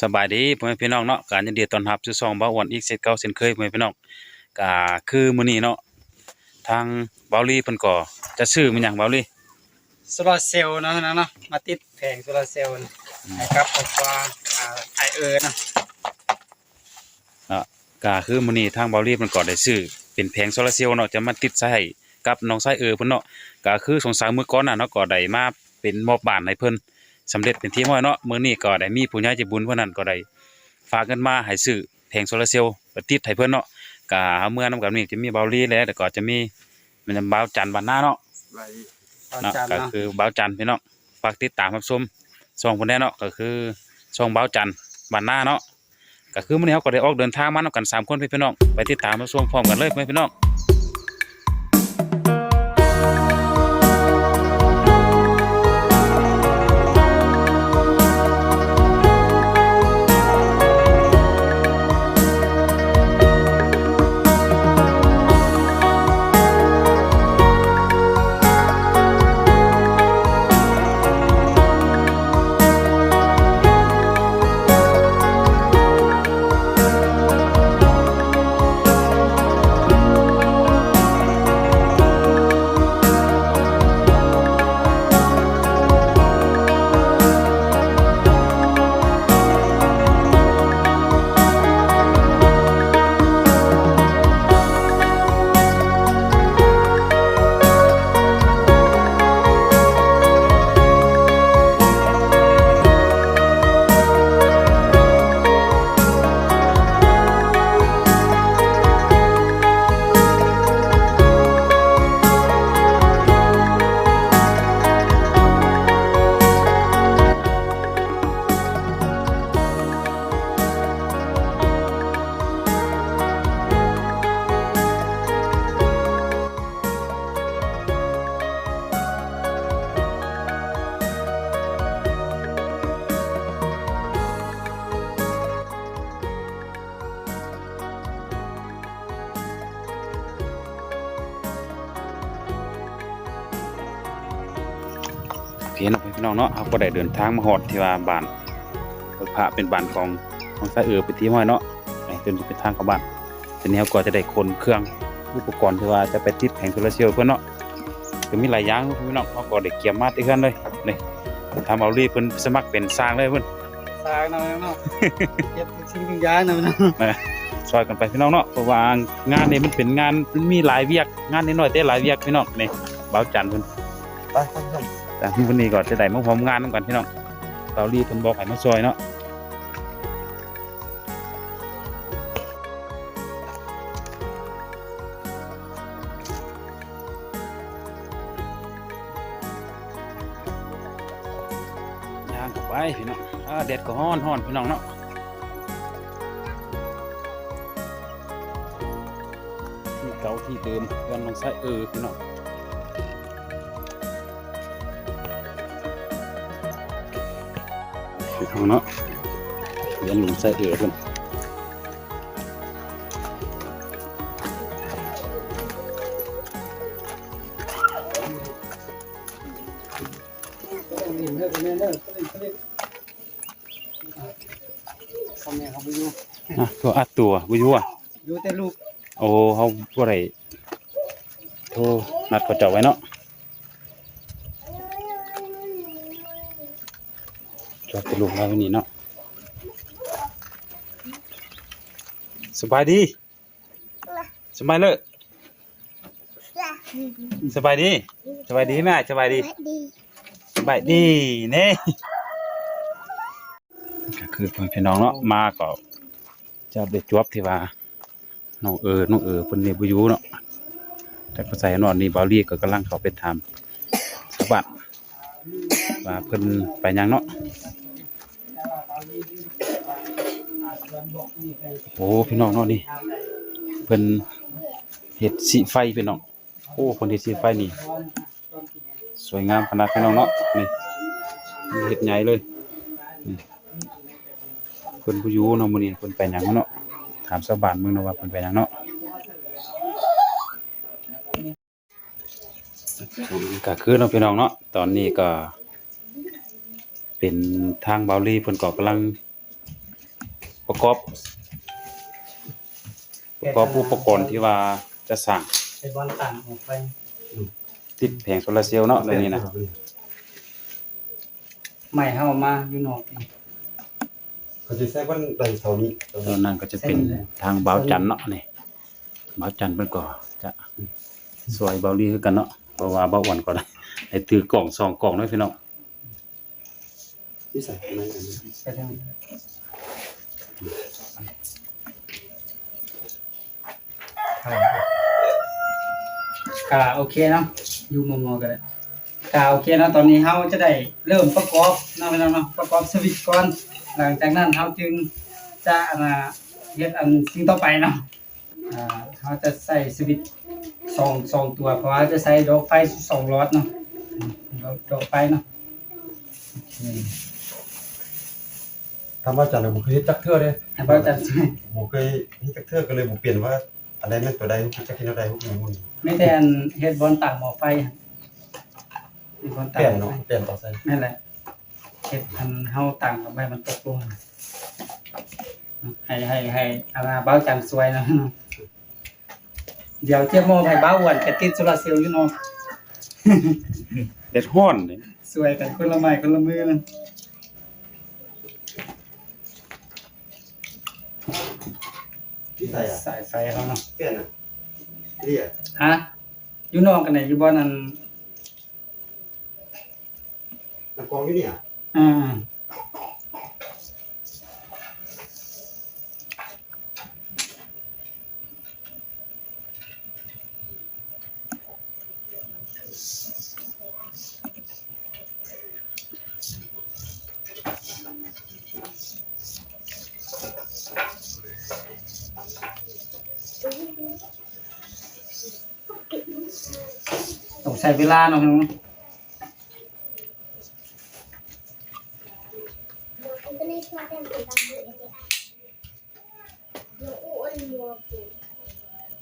สบายดีพ่อแม่พี่น้องเนาะการยินดีต้อนรับสู่ซองบ่าวอ้วนอีกเซตเก้าเซนเคยพ่อแม่พี่น้องก็คือมื้อนี้เนาะทางบาวลีเพิ่นก็จะซื้อมันอย่างบาวลีโซลาเซลล์เนาะนะเนาะมาติดแผงโซลาเซลล์นะครับผมว่าไอเออร์นะก็คือมื้อนี้ทางบาวลีเพิ่นก็ได้ซื้อเป็นแผงโซลาเซลล์เนาะจะมาติดใส่กับน้องไส้เออเพิ่นเนาะก็คือสงสารมื้อก่อนน่ะเนาะก่อได้มาเป็นมอบบานให้เพิ่น สำเร็จเป็นที่ห้อยเนาะมื้อนี้ก็ได้มีผู้ใหญ่ใจบุญเพิ่นนั้นก็ได้ฝากเงินมาให้ซื้อแผงโซลาร์เซลล์ไปติดให้เพิ่นเนาะก็เมื่อนำกันนี้จะมีเบาลีแล้วแต่ก็จะมีมันจะเบาจันทร์วันหน้าเนาะ来，ตอนเนาะจันทร์ก็เนาะคือเบ้าจันทร์พี่น้องฝากติดตามรับชมช่องคนแน่เนาะก็คือช่องเบ้าจันทร์บ้านหน้าเนาะก็คือมื้อนี้เราก็ได้ออกเดินทางมาเนาะกันสามคนพี่น้องไปติดตามรับชมพร้อมกันเลยพี่น้อง เห็นพี่น้องเนาะเขาก็ได้เดินทางมาหอดที่ว่าบ้านพระเป็นบ้านของของสะเอือไปที่ห้อยเนาะจนเป็นทางเข้าบ้านทีนี้เขาก็จะได้คนเครื่องอุปกรณ์ที่ว่าจะไปติดแผงโซลาเซลล์เพื่อนเนาะก็มีหลายอย่างพี่น้องเขาก็ได้เกี่ยมมาติดกันเลยนี่ทำเอารีเพิ่นสมัครเป็นสร้างเลยเพิ่นสร้างเนาะเนาะเก็บชิ้นย้ายเนาะช่วยกันไปพี่น้องเนาะเพราะว่างานนี้มันเป็นงานมันมีหลายเวียกงานนี้หน่อยแต่หลายเวียกพี่น้องนี่เบาวจันเพิ่นไปไป แต่วันนี้ก็จะได้มาพร้อมงานน้ำกันพี่น้องเบาลีเพิ่นบอกให้มาซอยเนาะย่างเข้าไปพี่น้องอ่าแดก็ร้อนร้อนพี่น้องเนาะที่เก่าที่เดิมเพื่อนลงใส่เออพี่น้อง พี่น้องเนาะเรียนหลุมใส่เอือเพิ่นนี่เด้อแม่เด้อพ่อแม่เขาไปอยู่อะตัวอัดตัวบ่อยู่อะอยู่แต่ลูก โอ้เฮาบ่ได้โทรนัดเขาเจ้าไว้เนาะ จอดไปลูกเราไว้นี่เนาะสบายดีสบายเลยสบายดีสบายดีแม่สบายดีสบายดีเน่ก็คือเพื่อนพี่น้องเนาะมาก็จะได้จวบที่ว่าน้องเออน้องเออเพิ่นนี่บ่อยู่เนาะแต่ก็ใส่นอนนี่บาวลีก็กำลังเข้าไปถามสวัสดว่าเพิ่นไปหยังเนาะ โอ้พี่น้องเนาะนี่เพิ่นเฮ็ดสีไฟพี่น้องโอ้เพิ่นเฮ็ดสีไฟนี่ สวยงามขนาดพี่น้องเนาะนี่เห็ดใหญ่เลยนี่เพิ่นผู้ยูเนาะมื้อนี้เพิ่นไปหยังเนาะถามชาวบ้านมืองเนาะว่าเพิ่นไปหยังเนาะก็คือเนาะพี่น้องเนาะตอนนี้ก็ เป็นทางเบาลีเพิ่นก็กำลัง ประกอบ ประกอบอุปกรณ์ที่ว่าจะสร้างเป็นบอลต่างออกไปติดแผงโซลาร์เซลล์เนาะในนี้นะใหม่เฮามาอยู่นอกนี่เขาจะใช้วันใดเท่านี้ตอนตอนี้นนั้นก็จะเป็นทางเบาจันทน์เนาะนี่เบาจันทน์เพิ่นก็จะสวยเบาลีคือกันเนาะเพราะว่าเบาอ้วนก็ได้ให้ถือกล่องสองกล่องเนาะพี่น้อง ที่ใส่ในอันนี้ไปทางกาโอเคเนาะอยู่มองๆกันเลยกาโอเคเนาะตอนนี้เฮาจะได้เริ่มประกอบเนาะพี่น้องเนาะประกอบสวิตช์ก่อน หลังจากนั้นเฮาจึงจะอันน่ะเฮ็ดอันสิ่งต่อไปเนาะอ่าเฮาจะใส่สวิตช์สองสองตัวเพราะว่าจะใช้ดอกไฟสองหลอดเนาะดอกไฟเนาะ ทำว่าจันทร์ผมเคยเฮ็ดจักเทื่อเลยให้บ่าวจัดช่วยผมเคยเฮ็ดจักเทื่อก็เลยผมเปลี่ยนว่าอะไรแม่นตัวใดผมจักเฮ็ดตัวใดผมมีมุ่นไม่แต่อันเฮ็ดบอลต่างหม้อไฟอะเฮ็ดบอลเปต่างลี่ยนหม้อเนาะไฟเปลี่ยนต่อใส่นั่นแหละเฮ็ดอันเฮาต่างกับใบมันตกลงอะให้ให้ให้อาณาบ้าวจันสวยนะเดี๋ยวเทียบโมให้บ้าวอ้วนไปติดโซลาร์เซลล์อยู่เนาะเด็ดฮ้อนนี่สวยกันคนละไม้คนละมือนะ ที่ใส่อะสายไฟเขาเนาะเปลี่ยนอะเรียกฮะอยู่นอกกันไหนอยู่บ่นั่นน้ำกรองอยู่เนี่ยอ่า ใช้เวลาเนาะพี่น้อง Kita ni semua kan kita ambil dia. Yo on mo po.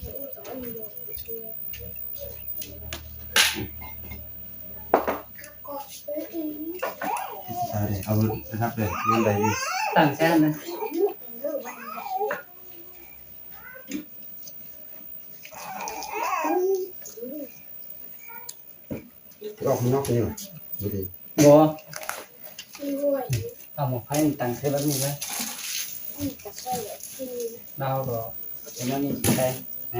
Yo on mo po. Ako, eh, ใช่เลยเอานะครับเลยงานใดดีตั้งแช่นะ ก็ออกข้างนอกนี่หน่อยดูดิบ่ Iwoy, เอาหมกไฟนี่ตั้งใช้แบบนี้เลย kita saya sini. เราก็เป็นอันนี้ใช่ไหม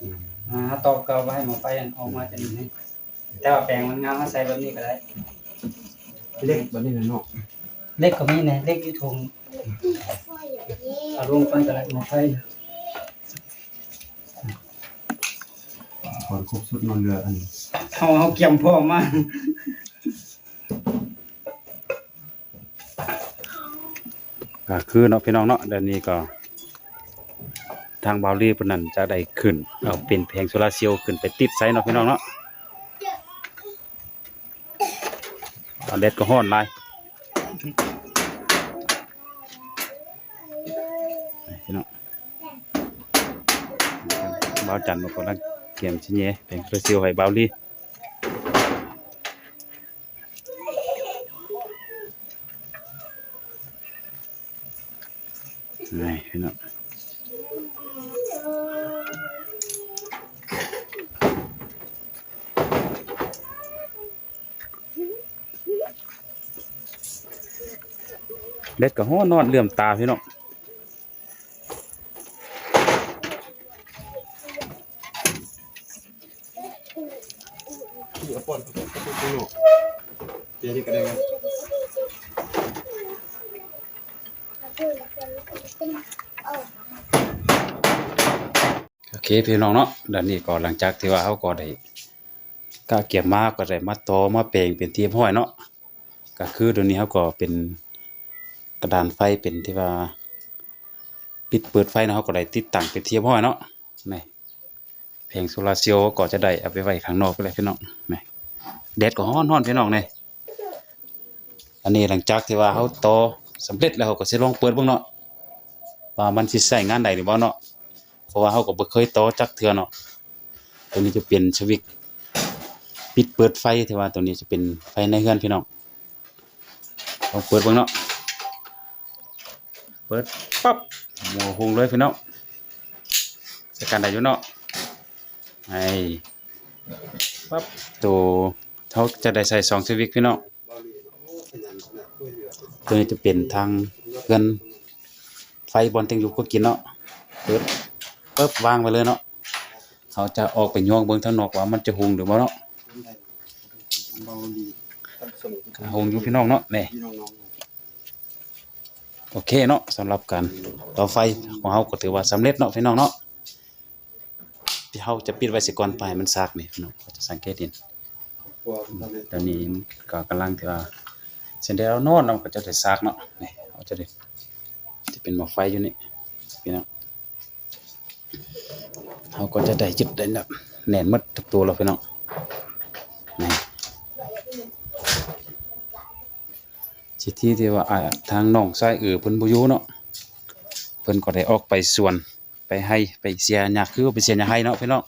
อืมอ่าตอกเกาไว้หมกไฟอันออกมาจะนี่ให้แต่ว่าแปลงมันงามมาใส่แบบนี้ก็ได้เล็กแบบนี้นะเนาะเล็กก็มีนะเล็กอยู่ถุง Saya เอา ye. ลงไปก็ได้หมกไฟก่อนครบสุดนอนเรืออันนี้ เอาเอาเกี่ยมพ่อมาก็คือเนาะพี่น้องเนาะเดี๋ยวนี้ก็ ทางบาลีเพิ่นนั้นจะได้ขึ้นเอาเป็นแผงโซลาเซลล์ขึ้นไปติดไซเนาะพี่น้องเนาะเอาแดดก็ร้อนหลายนี่พี่น้องบาจันทร์มากำลังเตรียมชิ้นเนี้แผงโซลาเซลล์ให้บาลี พี่น้องเล็ดก็ฮ้อนอนเลื่อมตาพี่น้องเอาปอนเขาก็ไปข้างนอกเดี๋ยวนี้ก็ได้ครับ Oh, โอเค พี่น้องเนาะด้านนี้ก็หลังจากที่ว่าเขาก็ได้กาเก็บมาก็ได้มาตอมาแปลงเป็นเทียมห้อยเนาะก็คือเดี๋ยวนี้เขาก็เป็นกระดานไฟเป็นที่ว่า ปิดเปิดไฟเนาะเขาก็ได้ติดตั้งเป็นเทียมห้อยเนาะนี่แผงโซลาเซลล์ก็จะได้เอาไปไว้ข้างนอกไปเลยพี่น้องนี่แดดก็ร้อนร้อนพี่น้องนี่อันนี้หลังจากที่ว่าเขาตอสำเร็จแล้วเขาก็สิลองเปิดบิ่งเนาะว่ามันสิใช้งานได้หรือบ่เนาะ เพราะว่าเขาก็บ่เคยต่อจักเทื่อเนาะตัวนี้จะเป็นสวิตปิดเปิดไฟที่ว่าตัวนี้จะเป็นไฟในเฮือนพี่น้องลองเปิดบิ่งเนาะเปิดปั๊บหมูหุงเลยพี่น้องใส่กันได้อยู่เนาะไอ้ปั๊บตัวเขาจะได้ใส่สองสวิตพี่น้องตัวนี้จะเป็นทางเงินไฟบอลเต็งอยู่ก็กินเนาะเปิด ปึ๊บวางไว้เลยเนาะเขาจะออกไปย่องเบิ่งทางนอกว่ามันจะหุงหรือบ่เนาะเบาดีท่านผู้ชมก็หุงอยู่พี่น้องเนาะนี่โอเคเนาะสำหรับการต่อไฟของเฮาก็ถือว่าสำเร็จเนาะพี่น้องเนาะที่เฮาจะปิดไว้สิก่อนไปมันซากนี่พี่น้องก็จะสังเกตเห็นตอนนี้ก็กำลังที่ว่าเส้นเดียวเรานอนเราก็จะได้ซากเนาะนี่เฮาจะได้จะเป็นหม้อไฟอยู่นี่พี่น้อง เฮาก็จะได้จิตได้แบบแน่นหมดทุกตัวแล้วพี่น้องนี่สิที่ที่ว่าทางน้องชายเออเพิ่นบ่อยู่เนาะเพิ่นก็ได้ออกไปส่วนไปให้ไปเสียหญ้าคือว่าไปเสียหญ้าให้เนาะพี่น้อง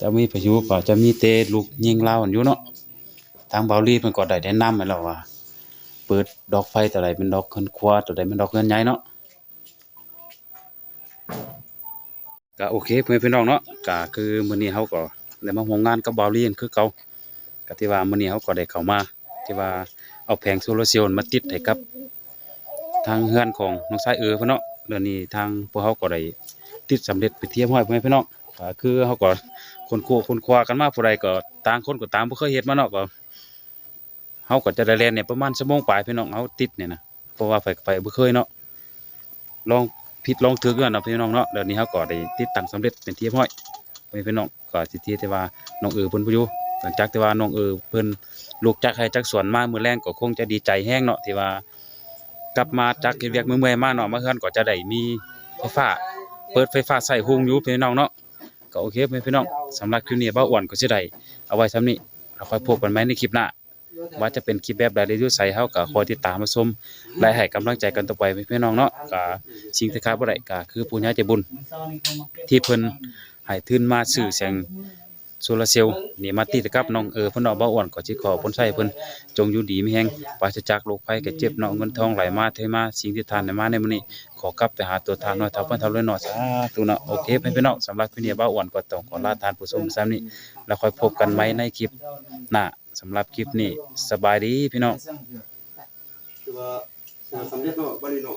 จะมีพายุก็จะมีเตลูกยิงลาวกันอยู่เนาะทางเบาลีเพิ่นก็ได้แนะนำให้เราว่า เปิดดอกไฟตัวใดเป็นดอกเงินควาตัวใดเป็นดอกเงินใหญ่เนาะ ก็โอเคเพื่อนพี่น้องเนาะก็คือมื้อนี้เฮาก็ได้มาร่วมงานกับบาลีคือเก่าก็ที่ว่ามื้อนี้เฮาก็ได้เข้ามา ที่ว่าเอาแผงโซลาร์เซลล์มาติดให้กับ ทางเฮือนของน้องชายเออเพิ่นเนาะเดี๋ยวนี้ทางพวกเฮาก็ได้ติดสำเร็จไปเทียมห้อยเพื่อนพี่น้องก็คือเฮาก็คนโคคนคว้ากันมาผู้ใดก็ต่างคนก็ต่างบ่เคยเฮ็ดมาเนาะก็เฮาก็จะได้เรียนเนี่ยประมาณชั่วโมงปลายพี่น้องเฮาติดเนี่ยนะเพราะว่าไปไปบ่เคยเนาะลอง ผิดลองถูกกันนะพี่น้องเนาะเดี๋ยวนี้เฮาก็ได้ติดตั้งสำเร็จเป็นทียมห้อยเพื่อนพี่น้องก็สิที่ที่ว่าน้องเออเพิ่นบ่อยู่หลังจากที่ว่าน้องเออเพิ่นลูกจากให้จากสวนมามือแรงก็คงจะดีใจแฮงเนาะที่ว่ากลับมาจากเฮ็ดเวียกเมื่อยมาเนาะมาเฮือนก็จะได้มีไฟฟ้า เปิดไฟฟ้าใส่หุงอยู่พี่น้องเนาะก็โอเคพี่น้องสำหรับคลิปนี้เบ้าอ้วนก็สิได้เอาไว้ซ้ำนี้เราค่อยพบกันใหม่ในคลิปหน้า ว่าจะเป็นคลิปแบบใดได้อยู่ใส่เฮาก็คอยติดตามมาชมและให้กำลังใจกันต่อไปพี่น้องเนาะก็สิ่งที่ขาดบ่ได้ก็คือผู้ใหญ่ใจบุญ ที่เพิ่นให้ทุนมาซื้อแสงโซลาร์เซลล์นี่มาติดกับน้องเออเพิ่นเนาะเบ้าอ้วนก็สิขอผลใช้เพิ่นจงอยู่ดีมีแฮงปราศจากโรคภัยไข้เจ็บเนาะเงินทองไหลมาเทมาสิ่งที่ทานได้มาในมื้อนี้ขอกลับไปหาตัวทานน้อยเท่าเพิ่นเท่าเลยเนาะสาธุเนาะโอเคเพิ่นพี่น้องสำหรับคลิปนี้เบ้าอ้วนก็ต้องขอลาทานผู้ชมซ้ำนี้แล้วค่อยพบกันใหม่ในคลิปหน้า สำหรับคลิปนี้สบายดีพี่น้อง คือว่าสำเร็จเนาะบ่ได้เนาะ